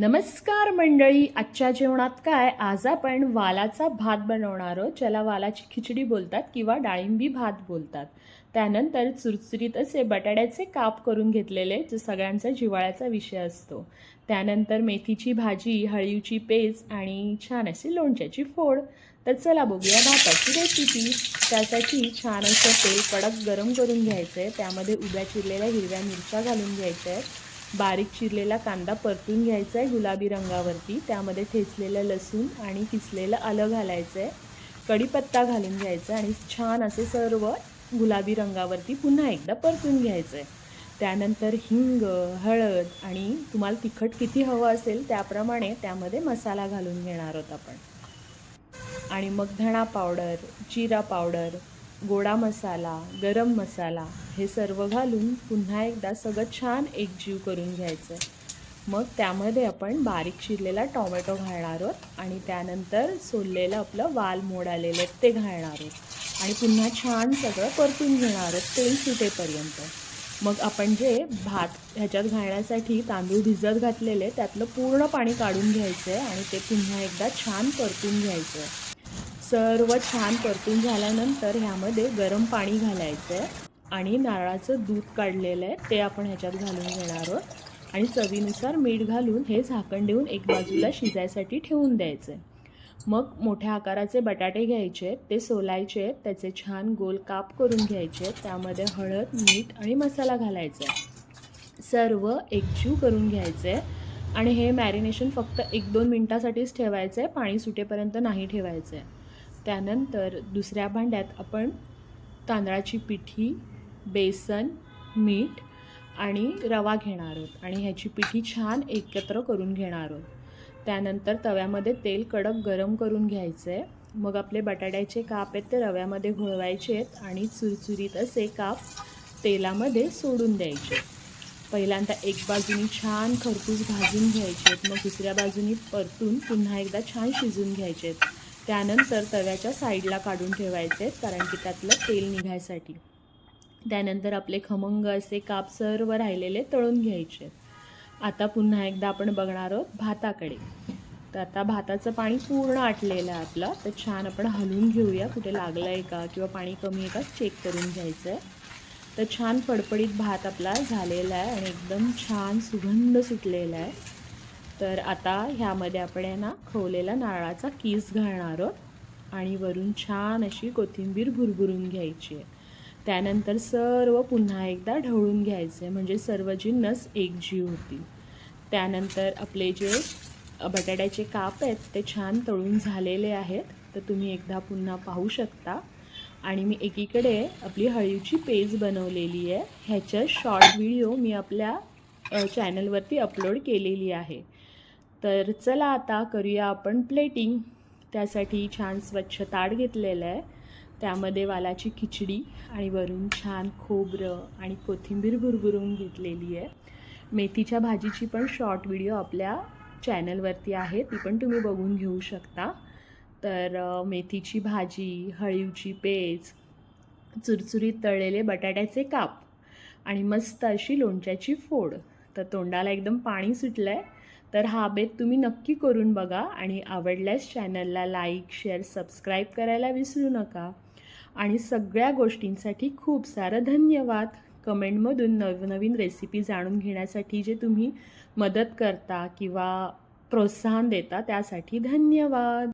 नमस्कार मंडळी आजच्या जेवणात काय? आज आपण वालाचा भात बनवणार आहोत. ज्याला वालाची खिचडी बोलतात किंवा डाळिंबी भात बोलतात. त्यानंतर चुरचुरीत असे बटाट्याचे काप करून घेतलेले जो सगळ्यांचा जिवाळ्याचा विषय असतो. त्यानंतर मेथीची भाजी हळीवची पेस्ट आणि छान अशी लोणच्याची फोड. तर चला बघूया भाताची रेसिपी त्यासाठी छान असं तेल कडक गरम करून घ्यायचं आहे त्यामध्ये उभ्या चिरलेल्या हिरव्या मिरच्या घालून घ्यायच्या आहेत. बारीक चिरलेला कांदा परतून घ्यायचा आहे गुलाबी रंगावरती. त्यामध्ये ठेचलेलं लसूण आणि किसलेलं आलं घालायचं आहे कढीपत्ता घालून घ्यायचा आणि छान असे सर्व गुलाबी रंगावरती पुन्हा एकदा परतून घ्यायचं आहे त्यानंतर हिंग हळद आणि तुम्हाला तिखट किती हवं असेल त्याप्रमाणे त्यामध्ये मसाला घालून घेणार आहोत आपण. आणि मग धणा पावडर जिरा पावडर गोडा मसाला गरम मसाला हे सर्व घालून पुन्हा एकदा सगळं छान एकजीव करून घ्यायचं. आहे मग त्यामध्ये आपण बारीक चिरलेला टॉमॅटो घालणार आहोत आणि त्यानंतर सोललेलं आपलं वाल मोड आलेलं ते घालणार आहोत. आणि पुन्हा छान सगळं परतून घेणार आहोत तेल सुटेपर्यंत. मग आपण जे भात ह्याच्यात घालण्यासाठी तांदूळ भिजत घातलेले त्यातलं पूर्ण पाणी काढून घ्यायचं आहे आणि ते पुन्हा एकदा छान परतून घ्यायचं आहे सर्व छान परतून झाल्यानंतर ह्यामध्ये गरम पाणी घालायचं आहे आणि नारळाचं दूध काढलेलं आहे. ते आपण ह्याच्यात घालून घेणार आहोत. आणि चवीनुसार मीठ घालून हे झाकण देऊन एक बाजूला शिजायसाठी ठेवून द्यायचं आहे. मग मोठ्या आकाराचे बटाटे घ्यायचे ते सोलायचे त्याचे छान गोल काप करून घ्यायचे आहेत. त्यामध्ये हळद मीठ आणि मसाला घालायचा आहे. सर्व एकजीव करून घ्यायचे आणि हे मॅरिनेशन फक्त एक दोन मिनटासाठीच ठेवायचं आहे. पाणी सुटेपर्यंत नाही ठेवायचं आहे. त्यानंतर दुसऱ्या भांड्यात आपण तांदळाची पिठी बेसन मीठ आणि रवा घेणार आहोत. आणि ह्याची पिठी छान एकत्र करून घेणार आहोत. त्यानंतर तव्यामध्ये तेल कडक गरम करून घ्यायचं आहे मग आपले बटाट्याचे काप आहेत ते रव्यामध्ये घोळवायचे आहेत आणि चुरचुरीत असे काप तेलामध्ये सोडून द्यायचे पहिल्यांदा एक बाजूनी छान खरपूस भाजून घ्यायचे आहेत. मग दुसऱ्या बाजूनी परतून पुन्हा एकदा छान शिजून घ्यायचे आहेत. त्यानंतर तव्याच्या साईडला काढून ठेवायचे आहेत कारण की त्यातलं तेल निघायसाठी. त्यानंतर आपले खमंग असे काप सर्व राहिलेले तळून घ्यायचे आहेत. आता पुन्हा एकदा आपण बघणार आहोत भाताकडे. तर आता भाताचं पाणी पूर्ण आटलेलं आहे आपलं. तर छान आपण हलवून घेऊया. कुठे लागलं आहे का किंवा पाणी कमी आहे का चेक करून घ्यायचं आहे तर छान फडफडीत भात आपला झालेला आहे आणि एकदम छान सुगंध सुटलेला आहे. तर आता ह्यामध्ये आपण आहे ना खवलेला नारळाचा कीस घालणार आहोत. आणि वरून छान अशी कोथिंबीर भुरभुरून घ्यायची आहे. त्यानंतर सर्व पुन्हा एकदा ढवळून घ्यायचे म्हणजे सर्व जिन्नस एकजीव होतील त्यानंतर आपले जे बटाट्याचे काप आहेत ते छान तळून झालेले आहेत. तर तुम्ही एकदा पुन्हा पाहू शकता. आणि मी एकीकडे आपली हळीवची पेज बनवलेली आहे. ह्याच्या शॉर्ट व्हिडिओ मी आपल्या चॅनलवरती अपलोड केलेली आहे. तर चला आता करूया आपण प्लेटिंग त्यासाठी छान स्वच्छ ताट घेतलेलं आहे. त्यामध्ये वालाची खिचडी आणि वरून छान खोबरं आणि कोथिंबीर भुरभुरून घेतलेली आहे. मेथीच्या भाजीची पण शॉर्ट व्हिडिओ आपल्या चॅनलवरती आहे. ती पण तुम्ही बघून घेऊ शकता. तर मेथीची भाजी हळीवची पेज चुरचुरीत तळलेले बटाट्याचे काप आणि मस्त अशी लोणच्याची फोड. तर तोंडाला एकदम पाणी सुटलं आहे तर हा बेत तुम्ही नक्की करून बघा आणि आवडल्यास चॅनलला लाईक शेअर सबस्क्राईब करायला विसरू नका. आणि सगळ्या गोष्टींसाठी खूप सारं धन्यवाद. कमेंटमधून नवनवीन रेसिपी जाणून घेण्यासाठी जे तुम्ही मदत करता किंवा प्रोत्साहन देता त्यासाठी धन्यवाद.